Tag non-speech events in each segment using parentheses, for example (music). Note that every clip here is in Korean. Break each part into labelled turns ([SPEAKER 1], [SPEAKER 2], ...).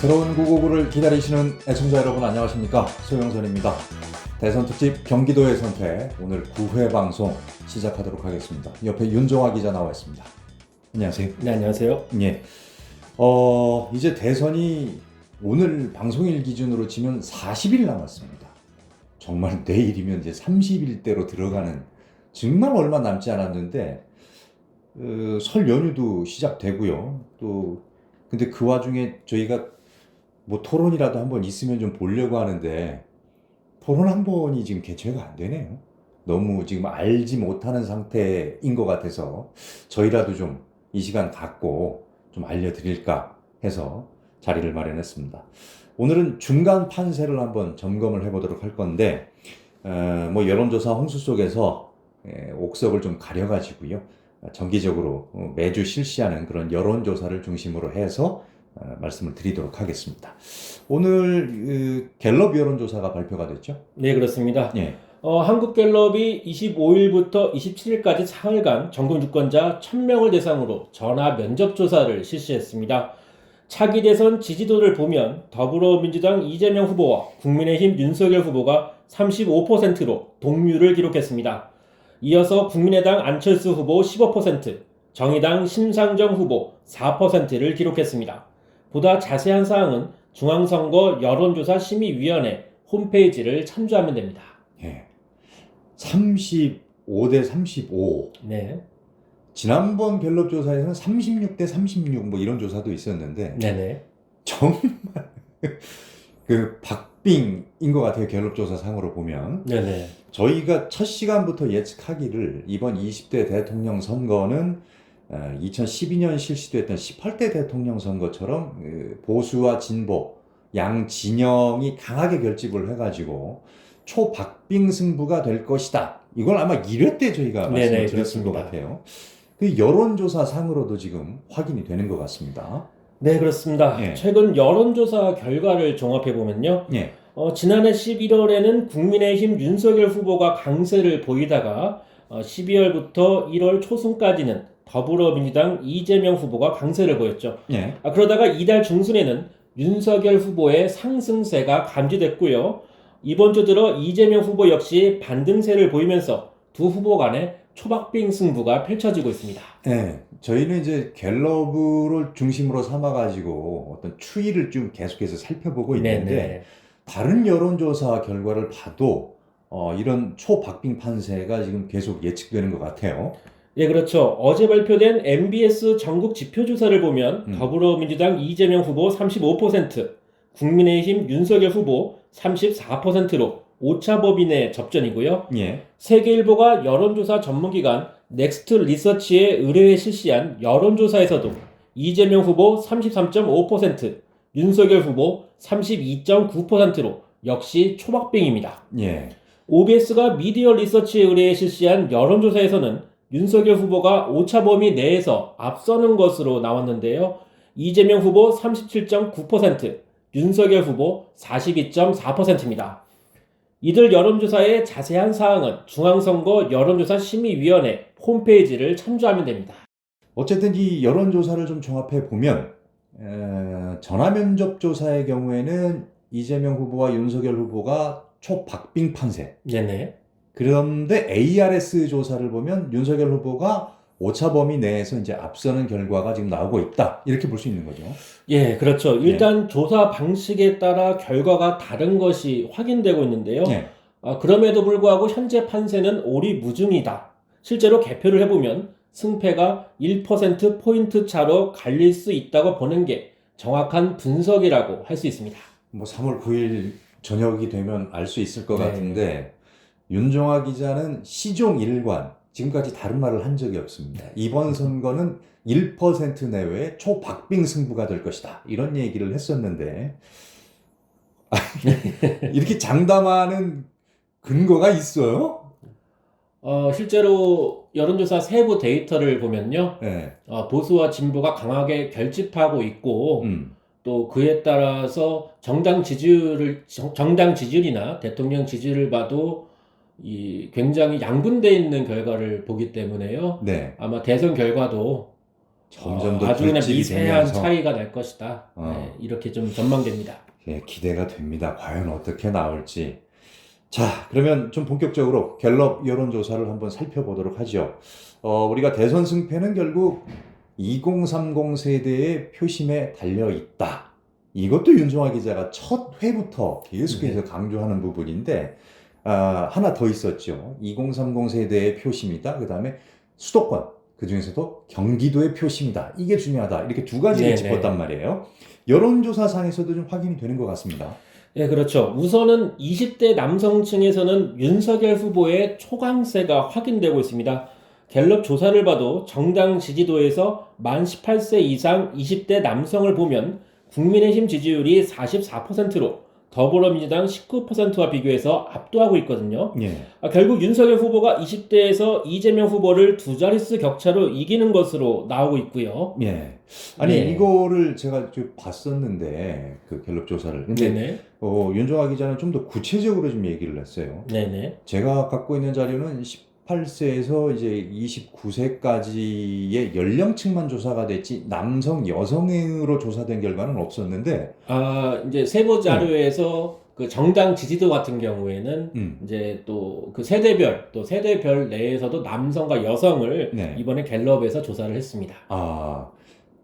[SPEAKER 1] 새로운 구호구를 기다리시는 애청자 여러분 안녕하십니까 소영선입니다. 대선 특집 경기도의 선택 오늘 9회 방송 시작하도록 하겠습니다. 옆에 윤종화 기자 나와 있습니다. 안녕하세요.
[SPEAKER 2] 네, 안녕하세요.
[SPEAKER 1] 예. 어 이제 대선이 오늘 방송일 기준으로 치면 40일 남았습니다. 정말 내일이면 이제 30일대로 들어가는 정말 얼마 남지 않았는데 어, 설 연휴도 시작되고요. 또 근데 그 와중에 저희가 뭐 토론이라도 한번 있으면 좀 보려고 하는데 토론 한 번이 지금 개최가 안 되네요. 너무 지금 알지 못하는 상태인 것 같아서 저희라도 좀 이 시간 갖고 좀 알려드릴까 해서 자리를 마련했습니다. 오늘은 중간 판세를 한번 점검을 해보도록 할 건데, 어, 뭐 여론조사 홍수 속에서 예, 옥석을 좀 가려가지고요. 어, 정기적으로 어, 매주 실시하는 그런 여론조사를 중심으로 해서 어, 말씀을 드리도록 하겠습니다. 오늘 그 갤럽 여론조사가 발표가 됐죠?
[SPEAKER 2] 네, 그렇습니다.
[SPEAKER 1] 예.
[SPEAKER 2] 어, 한국갤럽이 25일부터 27일까지 사흘간 전국 유권자 1000명을 대상으로 전화 면접 조사를 실시했습니다. 차기 대선 지지도를 보면 더불어민주당 이재명 후보와 국민의힘 윤석열 후보가 35%로 동률을 기록했습니다. 이어서 국민의당 안철수 후보 15%, 정의당 심상정 후보 4%를 기록했습니다. 보다 자세한 사항은 중앙선거 여론조사 심의위원회 홈페이지를 참조하면 됩니다.
[SPEAKER 1] 예. 35대 35.
[SPEAKER 2] 네.
[SPEAKER 1] 지난번 갤럽 조사에서는 36대 36 뭐 이런 조사도 있었는데
[SPEAKER 2] 네네.
[SPEAKER 1] 정말 (laughs) 그 박빙인 것 같아요 갤럽 조사 상으로 보면
[SPEAKER 2] 네네.
[SPEAKER 1] 저희가 첫 시간부터 예측하기를 이번 20대 대통령 선거는 2012년 실시됐던 18대 대통령 선거처럼 그 보수와 진보 양 진영이 강하게 결집을 해가지고 초박빙 승부가 될 것이다. 이걸 아마 1회 때 저희가
[SPEAKER 2] 네네,
[SPEAKER 1] 말씀을 드렸을 것. 같아요. 그 여론조사 상으로도 지금 확인이 되는 것 같습니다.
[SPEAKER 2] 네, 그렇습니다.
[SPEAKER 1] 예.
[SPEAKER 2] 최근 여론조사 결과를 종합해 보면요.
[SPEAKER 1] 예,
[SPEAKER 2] 어, 지난해 11월에는 국민의힘 윤석열 후보가 강세를 보이다가 어, 12월부터 1월 초순까지는 더불어민주당 이재명 후보가 강세를 보였죠.
[SPEAKER 1] 예,
[SPEAKER 2] 아, 그러다가 이달 중순에는 윤석열 후보의 상승세가 감지됐고요. 이번 주 들어 이재명 후보 역시 반등세를 보이면서 두 후보 간의 초박빙 승부가 펼쳐지고 있습니다.
[SPEAKER 1] 예. 저희는 이제 갤럽을 중심으로 삼아가지고 어떤 추이를 좀 계속해서 살펴보고 있는데
[SPEAKER 2] 네네.
[SPEAKER 1] 다른 여론조사 결과를 봐도 어, 이런 초박빙 판세가 지금 계속 예측되는 것 같아요.
[SPEAKER 2] 예, 그렇죠. 어제 발표된 MBS 전국 지표조사를 보면
[SPEAKER 1] 음.
[SPEAKER 2] 더불어민주당 이재명 후보 35%, 국민의힘 윤석열 후보 34%로 오차범위 접전이고요.
[SPEAKER 1] 예,
[SPEAKER 2] 세계일보가 여론조사 전문기관 넥스트 리서치에 의뢰해 실시한 여론조사에서도 이재명 후보 33.5%, 윤석열 후보 32.9%로 역시 초박빙입니다.
[SPEAKER 1] 예,
[SPEAKER 2] OBS가 미디어 리서치에 의뢰해 실시한 여론조사에서는 윤석열 후보가 오차 범위 내에서 앞서는 것으로 나왔는데요. 이재명 후보 37.9%, 윤석열 후보 42.4%입니다. 이들 여론조사의 자세한 사항은 중앙선거 여론조사 심의위원회 홈페이지를 참조하면 됩니다.
[SPEAKER 1] 어쨌든 이 여론조사를 좀 종합해 보면 에, 전화면접 조사의 경우에는 이재명 후보와 윤석열 후보가 초박빙 판세.
[SPEAKER 2] 네네.
[SPEAKER 1] 그런데 ARS 조사를 보면 윤석열 후보가 오차 범위 내에서 이제 앞서는 결과가 지금 나오고 있다. 이렇게 볼 수 있는 거죠.
[SPEAKER 2] 예, 그렇죠. 일단 조사 방식에 따라 결과가 다른 것이 확인되고 있는데요.
[SPEAKER 1] 예.
[SPEAKER 2] 아, 그럼에도 불구하고 현재 판세는 오리무중이다. 실제로 개표를 해보면 승패가 1%포인트 차로 갈릴 수 있다고 보는 게 정확한 분석이라고 할 수 있습니다.
[SPEAKER 1] 뭐 3월 9일 저녁이 되면 알 수 있을 것
[SPEAKER 2] 네.
[SPEAKER 1] 같은데 윤종화 기자는 시종 일관 지금까지 다른 말을 한 적이 없습니다. 이번 선거는 1% 내외의 초박빙 승부가 될 것이다. 이런 얘기를 했었는데 이렇게 장담하는 근거가 있어요?
[SPEAKER 2] 어, 실제로 여론조사 세부 데이터를 보면요.
[SPEAKER 1] 네.
[SPEAKER 2] 어, 보수와 진보가 강하게 결집하고 있고
[SPEAKER 1] 음.
[SPEAKER 2] 또 그에 따라서 정당 지지율을 정- 정당 지지율이나 대통령 지지율을 봐도 이 굉장히 양분돼 있는 결과를 보기 때문에요.
[SPEAKER 1] 네.
[SPEAKER 2] 아마 대선 결과도
[SPEAKER 1] 점점 더
[SPEAKER 2] 아주 그냥 미세한
[SPEAKER 1] 되면서
[SPEAKER 2] 차이가 날 것이다.
[SPEAKER 1] 어.
[SPEAKER 2] 네, 이렇게 좀 전망됩니다.
[SPEAKER 1] 예, 기대가 됩니다. 과연 어떻게 나올지. 자, 그러면 좀 본격적으로 갤럽 여론조사를 한번 살펴보도록 하죠. 어, 우리가 대선 승패는 결국 2030 세대의 표심에 달려 있다. 이것도 윤종화 기자가 첫 회부터 계속해서 강조하는 부분인데, 아, 하나 더 있었죠. 2030 세대의 표심이다. 그 다음에 수도권, 그 중에서도 경기도의 표심이다. 이게 중요하다. 이렇게 두 가지를
[SPEAKER 2] 네네.
[SPEAKER 1] 짚었단 말이에요. 여론조사상에서도 좀 확인이 되는 것 같습니다.
[SPEAKER 2] 네, 그렇죠. 우선은 20대 남성층에서는 윤석열 후보의 초강세가 확인되고 있습니다. 갤럽 조사를 봐도 정당 지지도에서 만 18세 이상 20대 남성을 보면 국민의힘 지지율이 44%로 더불어민주당 19%와 비교해서 압도하고 있거든요.
[SPEAKER 1] 예.
[SPEAKER 2] 아, 결국 윤석열 후보가 20대에서 이재명 후보를 두 자릿수 격차로 이기는 것으로 나오고 있고요.
[SPEAKER 1] 예. 아니,
[SPEAKER 2] 네.
[SPEAKER 1] 이거를 제가 좀 봤었는데, 그 갤럽 조사를. 근데,
[SPEAKER 2] 네네.
[SPEAKER 1] 어, 윤종화 기자는 좀 더 구체적으로 좀 얘기를 했어요.
[SPEAKER 2] 네네.
[SPEAKER 1] 제가 갖고 있는 자료는 18세에서 이제 29세까지의 연령층만 조사가 됐지, 남성, 여성으로 조사된 결과는 없었는데,
[SPEAKER 2] 아, 이제 세부 자료에서 그 정당 지지도 같은 경우에는
[SPEAKER 1] 음.
[SPEAKER 2] 이제 또 그 세대별 또 세대별 내에서도 남성과 여성을
[SPEAKER 1] 네.
[SPEAKER 2] 이번에 갤럽에서 조사를 했습니다.
[SPEAKER 1] 아,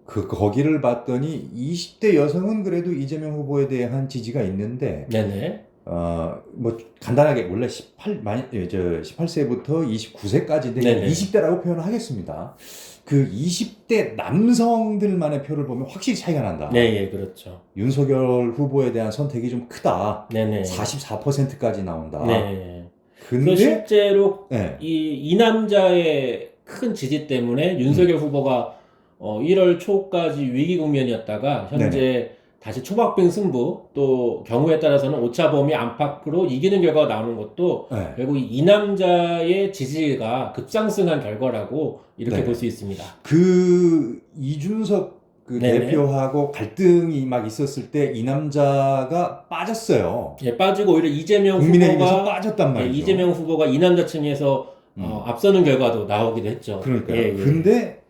[SPEAKER 1] 그, 거기를 봤더니 20대 여성은 그래도 이재명 후보에 대한 지지가 있는데,
[SPEAKER 2] 네네.
[SPEAKER 1] 어, 뭐, 간단하게, 원래 18, 만, 예, 저, 18세부터 29세까지인데,
[SPEAKER 2] 네네.
[SPEAKER 1] 20대라고 표현을 하겠습니다. 그 20대 남성들만의 표를 보면 확실히 차이가 난다.
[SPEAKER 2] 네, 예, 그렇죠.
[SPEAKER 1] 윤석열 후보에 대한 선택이 좀 크다.
[SPEAKER 2] 네네.
[SPEAKER 1] 44%까지 나온다.
[SPEAKER 2] 네. 그
[SPEAKER 1] 근데,
[SPEAKER 2] 실제로
[SPEAKER 1] 네.
[SPEAKER 2] 이, 이 남자의 큰 지지 때문에 윤석열 후보가 어, 1월 초까지 위기 국면이었다가 현재 다시 초박빙 승부 또 경우에 따라서는 오차 범위 안팎으로 이기는 결과가 나오는 것도
[SPEAKER 1] 네.
[SPEAKER 2] 결국 이 남자의 지지가 급상승한 결과라고 이렇게
[SPEAKER 1] 네.
[SPEAKER 2] 볼수 있습니다.
[SPEAKER 1] 그 이준석 그
[SPEAKER 2] 네네.
[SPEAKER 1] 대표하고 갈등이 막 있었을 때 이 남자가 빠졌어요.
[SPEAKER 2] 예, 빠지고 오히려 이재명 후보가
[SPEAKER 1] 빠졌단
[SPEAKER 2] 예,
[SPEAKER 1] 말이죠.
[SPEAKER 2] 이재명 후보가 이 남자층에서 어, 앞서는 결과도 나오기도 했죠.
[SPEAKER 1] 그러니까요.
[SPEAKER 2] 예, 예.
[SPEAKER 1] 근데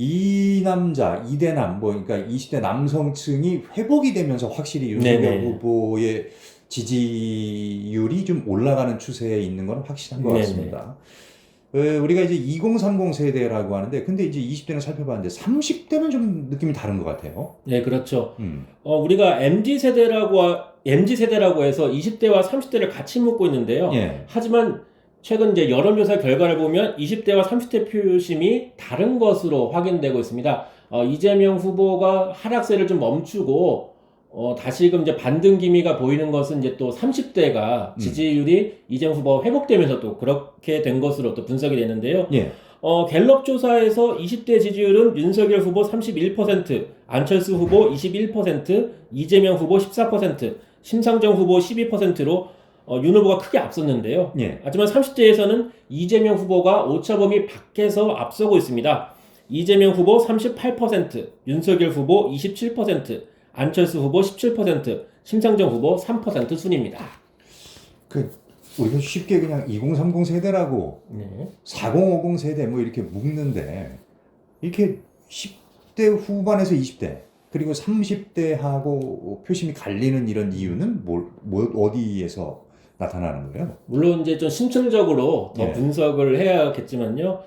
[SPEAKER 1] 이 남자, 이대남, 뭐, 그러니까 20대 남성층이 회복이 되면서 확실히 윤석열
[SPEAKER 2] 네네.
[SPEAKER 1] 후보의 지지율이 좀 올라가는 추세에 있는 건 확실한 것
[SPEAKER 2] 네네.
[SPEAKER 1] 같습니다. 어, 우리가 이제 2030 세대라고 하는데, 근데 이제 20대는 살펴봤는데, 30대는 좀 느낌이 다른 것 같아요.
[SPEAKER 2] 네, 그렇죠.
[SPEAKER 1] 음.
[SPEAKER 2] 어, 우리가 MZ 세대라고 MZ 세대라고 해서 20대와 30대를 같이 묶고 있는데요.
[SPEAKER 1] 예.
[SPEAKER 2] 하지만 최근 이제 여론조사 결과를 보면 20대와 30대 표심이 다른 것으로 확인되고 있습니다. 어, 이재명 후보가 하락세를 좀 멈추고 어, 다시금 이제 반등 기미가 보이는 것은 이제 또 30대가
[SPEAKER 1] 음.
[SPEAKER 2] 지지율이 이재명 후보가 회복되면서 또 그렇게 된 것으로 또 분석이 되는데요.
[SPEAKER 1] 예.
[SPEAKER 2] 어, 갤럽 조사에서 20대 지지율은 윤석열 후보 31%, 안철수 후보 21%, 이재명 후보 14%, 심상정 후보 12%로 어, 윤 후보가 크게 앞섰는데요.
[SPEAKER 1] 예.
[SPEAKER 2] 하지만 30대에서는 이재명 후보가 오차범위 밖에서 앞서고 있습니다. 이재명 후보 38%, 윤석열 후보 27%, 안철수 후보 17%, 심상정 후보 3% 순입니다.
[SPEAKER 1] 그, 우리가 쉽게 그냥 2030 세대라고
[SPEAKER 2] 네.
[SPEAKER 1] 4050 세대 뭐 이렇게 묶는데 이렇게 10대 후반에서 20대 그리고 30대하고 표심이 갈리는 이런 이유는 뭘, 뭐 어디에서 나타나는 거예요?
[SPEAKER 2] 물론 이제 좀 심층적으로 더
[SPEAKER 1] 예.
[SPEAKER 2] 분석을 해야겠지만요.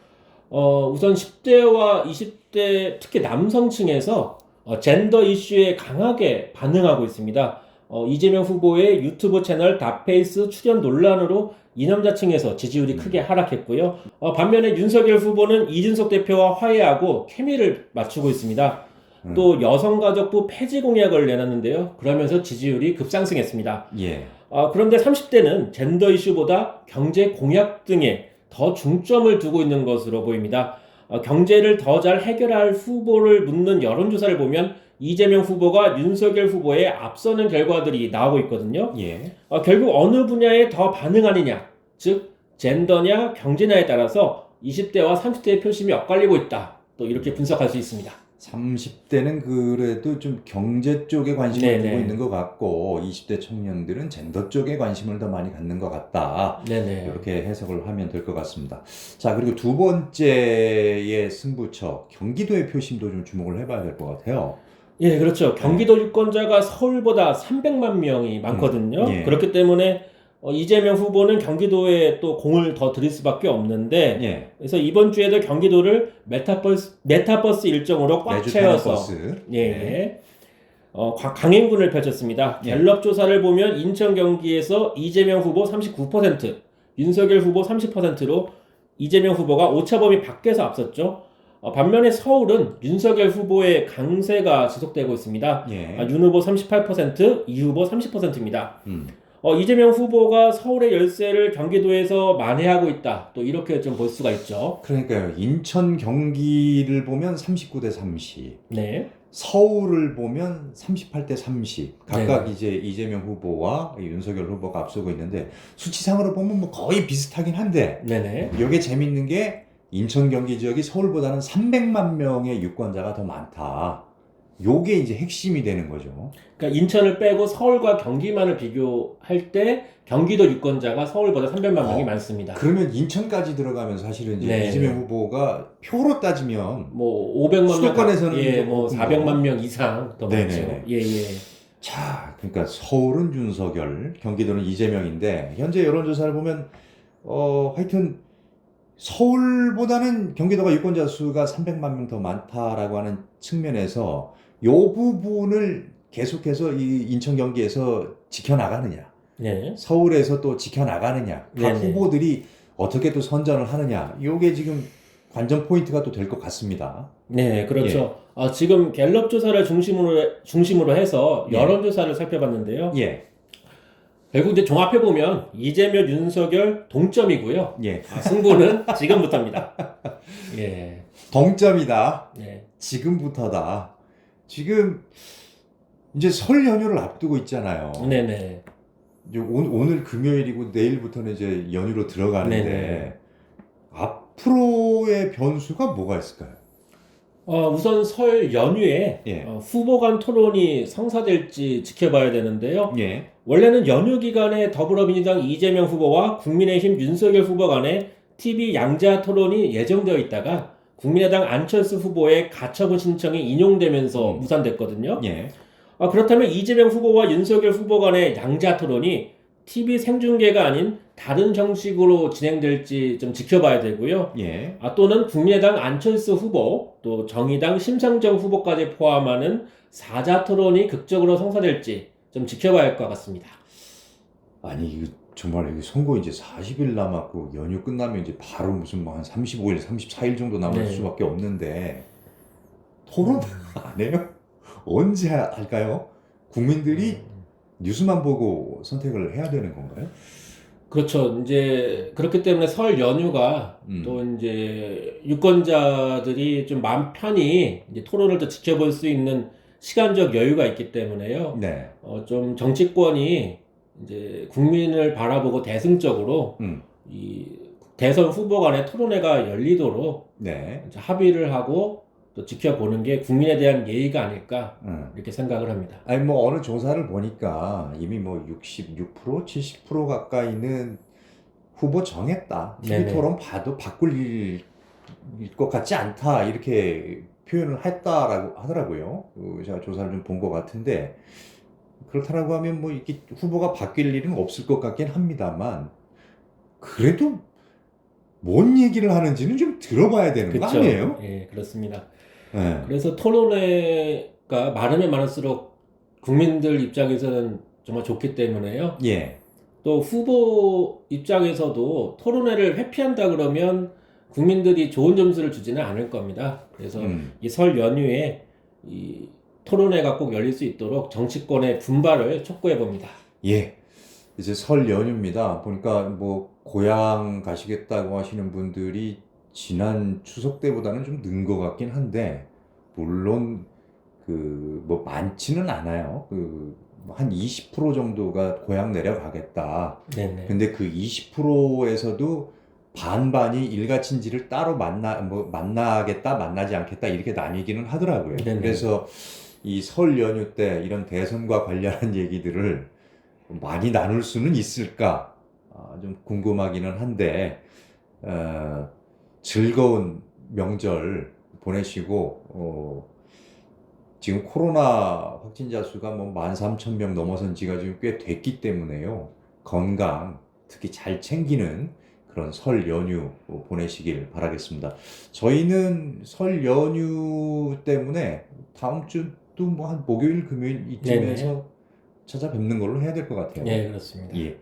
[SPEAKER 2] 어, 우선 10대와 20대 특히 남성층에서 어, 젠더 이슈에 강하게 반응하고 있습니다. 어, 이재명 후보의 유튜브 채널 다페이스 출연 논란으로 이 남자층에서 지지율이 크게 하락했고요. 어, 반면에 윤석열 후보는 이준석 대표와 화해하고 케미를 맞추고 있습니다.
[SPEAKER 1] 음.
[SPEAKER 2] 또 여성가족부 폐지 공약을 내놨는데요. 그러면서 지지율이 급상승했습니다.
[SPEAKER 1] 예.
[SPEAKER 2] 아, 그런데 30대는 젠더 이슈보다 경제 공약 등에 더 중점을 두고 있는 것으로 보입니다. 어, 경제를 더 잘 해결할 후보를 묻는 여론조사를 보면 이재명 후보가 윤석열 후보에 앞서는 결과들이 나오고 있거든요.
[SPEAKER 1] 예.
[SPEAKER 2] 어, 결국 어느 분야에 더 반응하느냐, 즉 젠더냐 경제냐에 따라서 20대와 30대의 표심이 엇갈리고 있다. 또 이렇게 분석할 수 있습니다.
[SPEAKER 1] 30대는 그래도 좀 경제 쪽에 관심을
[SPEAKER 2] 네네.
[SPEAKER 1] 두고 있는 것 같고 20대 청년들은 젠더 쪽에 관심을 더 많이 갖는 것 같다.
[SPEAKER 2] 네네.
[SPEAKER 1] 이렇게 해석을 하면 될 것 같습니다. 자, 그리고 두 번째의 승부처 경기도의 표심도 좀 주목을 해봐야 될 것 같아요.
[SPEAKER 2] 예, 그렇죠. 경기도 유권자가 서울보다 300만 명이 많거든요.
[SPEAKER 1] 음, 예.
[SPEAKER 2] 그렇기 때문에 어, 이재명 후보는 경기도에 또 공을 더 들일 수밖에 없는데
[SPEAKER 1] 예,
[SPEAKER 2] 그래서 이번 주에도 경기도를 메타버스 메타버스 일정으로 꽉
[SPEAKER 1] 매주
[SPEAKER 2] 채워서
[SPEAKER 1] 버스.
[SPEAKER 2] 예, 예. 어, 과- 강행군을 펼쳤습니다.
[SPEAKER 1] 예.
[SPEAKER 2] 갤럽 조사를 보면 인천 경기에서 이재명 후보 39%, 윤석열 후보 30%로 이재명 후보가 오차범위 밖에서 앞섰죠. 어, 반면에 서울은 윤석열 후보의 강세가 지속되고 있습니다.
[SPEAKER 1] 예.
[SPEAKER 2] 아, 윤 후보 38%, 이 후보 30%입니다.
[SPEAKER 1] 음.
[SPEAKER 2] 어, 이재명 후보가 서울의 열세를 경기도에서 만회하고 있다. 또 이렇게 좀 볼 수가 있죠.
[SPEAKER 1] 그러니까요. 인천 경기를 보면 39대 30.
[SPEAKER 2] 네.
[SPEAKER 1] 서울을 보면 38대 30 각각
[SPEAKER 2] 네.
[SPEAKER 1] 이제 이재명 후보와 윤석열 후보가 앞서고 있는데 수치상으로 보면 뭐 거의 비슷하긴 한데
[SPEAKER 2] 네네.
[SPEAKER 1] 이게 재밌는 게 인천 경기 지역이 서울보다는 300만 명의 유권자가 더 많다. 요게 이제 핵심이 되는 거죠.
[SPEAKER 2] 그러니까 인천을 빼고 서울과 경기만을 비교할 때 경기도 유권자가 서울보다 300만 명이
[SPEAKER 1] 어.
[SPEAKER 2] 많습니다.
[SPEAKER 1] 그러면 인천까지 들어가면 사실은 이제
[SPEAKER 2] 네.
[SPEAKER 1] 이재명 후보가 표로 따지면
[SPEAKER 2] 뭐 500만 명,
[SPEAKER 1] 수도권에서는
[SPEAKER 2] 예, 좀뭐
[SPEAKER 1] 높은
[SPEAKER 2] 400만 명 이상 더 많죠.
[SPEAKER 1] 네네네.
[SPEAKER 2] 예, 예.
[SPEAKER 1] 자, 그러니까 서울은 윤석열, 경기도는 이재명인데 현재 여론조사를 보면 어 하여튼 서울보다는 경기도가 유권자 수가 300만 명 더 많다라고 하는 측면에서 요 부분을 계속해서 이 인천 경기에서 지켜나가느냐,
[SPEAKER 2] 네.
[SPEAKER 1] 서울에서 또 지켜나가느냐, 각
[SPEAKER 2] 네네.
[SPEAKER 1] 후보들이 어떻게 또 선전을 하느냐, 요게 지금 관전 포인트가 또 될 것 같습니다.
[SPEAKER 2] 네, 그렇죠.
[SPEAKER 1] 예.
[SPEAKER 2] 아, 지금 갤럽 조사를 중심으로 중심으로 해서
[SPEAKER 1] 예.
[SPEAKER 2] 여론 조사를 살펴봤는데요.
[SPEAKER 1] 예,
[SPEAKER 2] 결국 이제 종합해 보면 이재명, 윤석열 동점이고요.
[SPEAKER 1] 예,
[SPEAKER 2] 아, 승부는 지금부터입니다. (laughs) 예.
[SPEAKER 1] 동점이다.
[SPEAKER 2] 네.
[SPEAKER 1] 지금부터다. 지금 이제 설 연휴를 앞두고 있잖아요.
[SPEAKER 2] 네, 네.
[SPEAKER 1] 이제 오- 오늘 금요일이고 내일부터는 이제 연휴로 들어가는데
[SPEAKER 2] 네네.
[SPEAKER 1] 앞으로의 변수가 뭐가 있을까요?
[SPEAKER 2] 어, 우선 설 연휴에
[SPEAKER 1] 예.
[SPEAKER 2] 어, 후보 간 토론이 성사될지 지켜봐야 되는데요.
[SPEAKER 1] 예.
[SPEAKER 2] 원래는 연휴 기간에 더불어민주당 이재명 후보와 국민의힘 윤석열 후보 간의 TV 양자 토론이 예정되어 있다가 국민의당 안철수 후보의 가처분 신청이 인용되면서
[SPEAKER 1] 음.
[SPEAKER 2] 무산됐거든요.
[SPEAKER 1] 예.
[SPEAKER 2] 아, 그렇다면 이재명 후보와 윤석열 후보 간의 양자 토론이 TV 생중계가 아닌 다른 형식으로 진행될지 좀 지켜봐야 되고요.
[SPEAKER 1] 예.
[SPEAKER 2] 아, 또는 국민의당 안철수 후보, 또 정의당 심상정 후보까지 포함하는 사자 토론이 극적으로 성사될지 좀 지켜봐야 할 것 같습니다.
[SPEAKER 1] 아니 정말 이게 선거 이제 40일 남았고 연휴 끝나면 이제 바로 무슨 뭐 한 35일, 34일 정도 남을
[SPEAKER 2] 네.
[SPEAKER 1] 수밖에 없는데 토론 (laughs) 안 해요? 언제 하- 할까요? 국민들이 뉴스만 보고 선택을 해야 되는 건가요?
[SPEAKER 2] 그렇죠. 이제 그렇기 때문에 설 연휴가
[SPEAKER 1] 음.
[SPEAKER 2] 또 이제 유권자들이 좀 마음 편히 이제 토론을 또 지켜볼 수 있는 시간적 여유가 있기 때문에요.
[SPEAKER 1] 네.
[SPEAKER 2] 어, 좀 정치권이 이제 국민을 바라보고 대승적으로
[SPEAKER 1] 음.
[SPEAKER 2] 이 대선 후보 간의 토론회가 열리도록
[SPEAKER 1] 네.
[SPEAKER 2] 합의를 하고 또 지켜보는 게 국민에 대한 예의가 아닐까
[SPEAKER 1] 음.
[SPEAKER 2] 이렇게 생각을 합니다.
[SPEAKER 1] 아니 뭐 어느 조사를 보니까 이미 뭐 66%, 70% 가까이는 후보 정했다. TV
[SPEAKER 2] 네네.
[SPEAKER 1] 토론 봐도 바꿀 것 같지 않다. 이렇게 표현을 했다라고 하더라고요. 그 제가 조사를 좀 본 것 같은데 그렇다라고 하면 뭐 이렇게 후보가 바뀔 일은 없을 것 같긴 합니다만 그래도 뭔 얘기를 하는지는 좀 들어봐야 되는 거
[SPEAKER 2] 그렇죠?
[SPEAKER 1] 아니에요?
[SPEAKER 2] 예, 그렇습니다.
[SPEAKER 1] 네.
[SPEAKER 2] 그래서 토론회가 많으면 많을수록 국민들 입장에서는 정말 좋기 때문에요.
[SPEAKER 1] 예.
[SPEAKER 2] 또 후보 입장에서도 토론회를 회피한다 그러면 국민들이 좋은 점수를 주지는 않을 겁니다. 그래서
[SPEAKER 1] 음.
[SPEAKER 2] 이설 연휴에 이 토론회가 꼭 열릴 수 있도록 정치권의 분발을 촉구해 봅니다.
[SPEAKER 1] 예. 이제 설 연휴입니다. 보니까 뭐 고향 가시겠다고 하시는 분들이 지난 추석 때보다는 좀 는 것 같긴 한데 물론 그 뭐 많지는 않아요. 그 한 20% 정도가 고향 내려가겠다.
[SPEAKER 2] 네네.
[SPEAKER 1] 근데 그 20%에서도 반반이 일가친지를 따로 만나 뭐 만나겠다 만나지 않겠다 이렇게 나뉘기는 하더라고요.
[SPEAKER 2] 네네.
[SPEAKER 1] 그래서 이 설 연휴 때 이런 대선과 관련한 얘기들을 많이 나눌 수는 있을까 아, 좀 궁금하기는 한데 어, 즐거운 명절 보내시고 어, 지금 코로나 확진자 수가 뭐 13,000명 넘어선 지가 지금 꽤 됐기 때문에요. 건강 특히 잘 챙기는 그런 설 연휴 보내시길 바라겠습니다. 저희는 설 연휴 때문에 다음 주 도뭐한 목요일 금요일 이쯤에서 찾아뵙는 걸로 해야 될 것 같아요.
[SPEAKER 2] 네, 그렇습니다.
[SPEAKER 1] 예.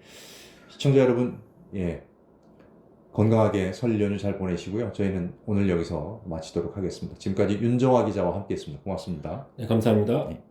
[SPEAKER 1] 시청자 여러분, 예. 건강하게 설 연휴 잘 보내시고요. 저희는 오늘 여기서 마치도록 하겠습니다. 지금까지 윤정화 기자와 함께 했습니다. 고맙습니다.
[SPEAKER 2] 네, 감사합니다.
[SPEAKER 1] 네.